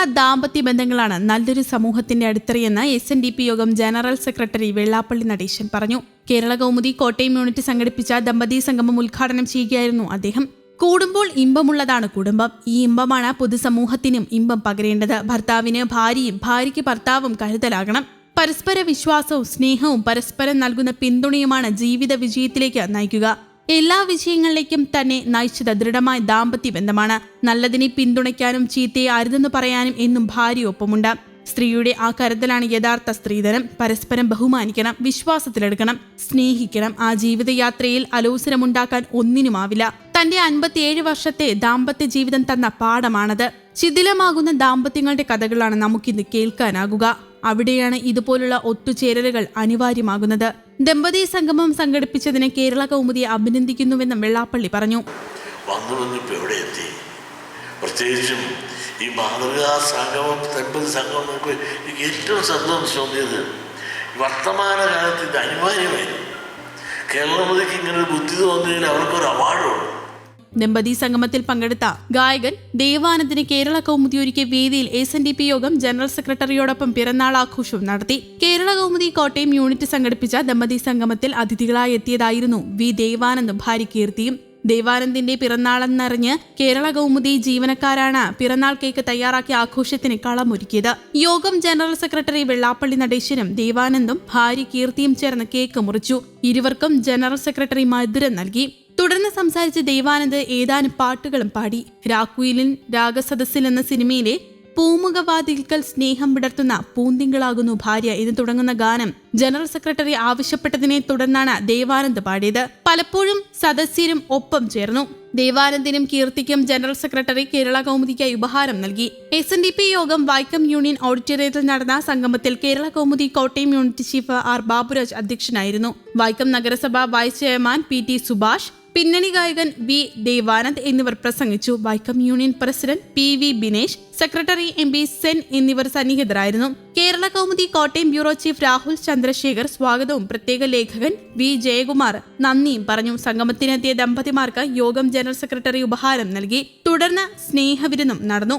ഇത്തരത്തിലുള്ള ദാമ്പത്യ ബന്ധങ്ങളാണ് നല്ലൊരു സമൂഹത്തിന്റെ അടിത്തറയെന്ന് എസ് എൻ ഡി പി യോഗം ജനറൽ സെക്രട്ടറി വെള്ളാപ്പള്ളി നടേശൻ പറഞ്ഞു. കേരള കൗമുദി കോട്ടയം യൂണിറ്റ് സംഘടിപ്പിച്ച ദമ്പതി സംഗമം ഉദ്ഘാടനം ചെയ്യുകയായിരുന്നു അദ്ദേഹം. കൂടുമ്പോൾ ഇമ്പമുള്ളതാണ് കുടുംബം. ഈ ഇമ്പമാണ് പൊതുസമൂഹത്തിനും ഇമ്പം പകരേണ്ടത്. ഭർത്താവിന് ഭാര്യയും ഭാര്യയ്ക്ക് ഭർത്താവും കരുതലാകണം. പരസ്പര വിശ്വാസവും സ്നേഹവും പരസ്പരം നൽകുന്ന പിന്തുണയുമാണ് ജീവിത വിജയത്തിലേക്ക് നയിക്കുക. എല്ലാ വിഷയങ്ങളിലേക്കും തന്നെ നയിച്ചത് ദൃഢമായ ദാമ്പത്യ ബന്ധമാണ്. നല്ലതിനെ പിന്തുണയ്ക്കാനും ചീത്തയെ അരുതെന്ന് പറയാനും എന്നും ഭാര്യ ഒപ്പമുണ്ട് സ്ത്രീയുടെ ആ കരുതലാണ് യഥാർത്ഥ സ്ത്രീധനം. പരസ്പരം ബഹുമാനിക്കണം വിശ്വാസത്തിലെടുക്കണം സ്നേഹിക്കണം. ആ ജീവിതയാത്രയിൽ അലോസരമുണ്ടാക്കാൻ ഒന്നിനുമാവില്ല. തന്റെ അൻപത്തിയേഴ് വർഷത്തെ ദാമ്പത്യ ജീവിതം തന്ന പാഠമാണത്. ശിഥിലമാകുന്ന ദാമ്പത്യങ്ങളുടെ കഥകളാണ് നമുക്കിന്ന് കേൾക്കാനാകുക. അവിടെയാണ് ഇതുപോലുള്ള ഒത്തുചേരലുകൾ അനിവാര്യമാകുന്നത്. ദമ്പതി സംഗമം സംഘടിപ്പിച്ചതിനെ കേരള കൗമുദിയെ അഭിനന്ദിക്കുന്നുവെന്നും വെള്ളാപ്പള്ളി പറഞ്ഞു. പ്രത്യേകിച്ചും ഈ മാതൃകാ സംഗമം തെമ്പത് സംഗമം നോക്കി എനിക്ക് ഏറ്റവും സന്തോഷം തോന്നിയത് വർത്തമാനകാലത്ത് ഇത് അനിവാര്യമായിരുന്നു. കേരളമതിക്ക് ഇങ്ങനെ ബുദ്ധി തോന്നിയതിൽ അവർക്കൊരു അവാർഡുണ്ട്. ദമ്പതി സംഗമത്തിൽ പങ്കെടുത്ത ഗായകൻ ദേവാനന്ദിന് കേരള കൗമുദി ഒരുക്കിയ വേദിയിൽ എസ് എൻ ഡി പി യോഗം ജനറൽ സെക്രട്ടറിയോടൊപ്പം പിറന്നാൾ ആഘോഷവും നടത്തി. കേരള കൗമുദി കോട്ടയം യൂണിറ്റ് സംഘടിപ്പിച്ച ദമ്പതി സംഗമത്തിൽ അതിഥികളായി എത്തിയതായിരുന്നു വി ദേവാനന്ദും ഭാര്യ കീർത്തിയും. ദേവാനന്ദിന്റെ പിറന്നാളെന്നറിഞ്ഞ് കേരള കൗമുദി ജീവനക്കാരാണ് പിറന്നാൾ കേക്ക് തയ്യാറാക്കി ആഘോഷത്തിന് കളമൊരുക്കിയത്. യോഗം ജനറൽ സെക്രട്ടറി വെള്ളാപ്പള്ളി നടേശനും ദേവാനന്ദും ഭാര്യ കീർത്തിയും ചേർന്ന് കേക്ക് മുറിച്ചു. ഇരുവർക്കും ജനറൽ സെക്രട്ടറി മധുരം നൽകി. തുടർന്ന് സംസാരിച്ച ദൈവാനന്ദ് ഏതാനും പാട്ടുകളും പാടി. രാക്കുയിലിൻ രാഗസദസ്സിൽ എന്ന സിനിമയിലെ പൂമുഖവാതിൽക്കൽ സ്നേഹം വിടർത്തുന്ന പൂന്തിങ്കളാകുന്നു ഭാര്യ എന്ന് തുടങ്ങുന്ന ഗാനം ജനറൽ സെക്രട്ടറി ആവശ്യപ്പെട്ടതിനെ തുടർന്നാണ് ദേവാനന്ദ് പാടിയത്. പലപ്പോഴും സദസ്യരും ഒപ്പം ചേർന്നു. ദേവാനന്ദിനും കീർത്തിക്കും ജനറൽ സെക്രട്ടറി കേരള കൗമുദിക്കായി ഉപഹാരം നൽകി. എസ് എൻ ഡി പി യോഗം വൈക്കം യൂണിയൻ ഓഡിറ്റോറിയത്തിൽ നടന്ന സംഗമത്തിൽ Kerala Kaumudi Kottayam unit chief R Baburaj അധ്യക്ഷനായിരുന്നു. വൈക്കം നഗരസഭ vice chairman P T Subhash പിന്നണി ഗായകൻ വി ദേവാനന്ദ് എന്നിവർ പ്രസംഗിച്ചു. Vaikom union president P V Binesh secretary M P Sen എന്നിവർ സന്നിഹിതരായിരുന്നു. കേരള കൗമുദി കോട്ടയം ബ്യൂറോ ചീഫ് രാഹുൽ ചന്ദ്രശേഖർ സ്വാഗതവും പ്രത്യേക ലേഖകൻ വി ജയകുമാർ നന്ദിയും പറഞ്ഞു. സംഗമത്തിനെത്തിയ ദമ്പതിമാർക്ക് യോഗം ജനറൽ സെക്രട്ടറി ഉപഹാരം നൽകി. തുടർന്ന് സ്നേഹവിരുന്നും നടന്നു.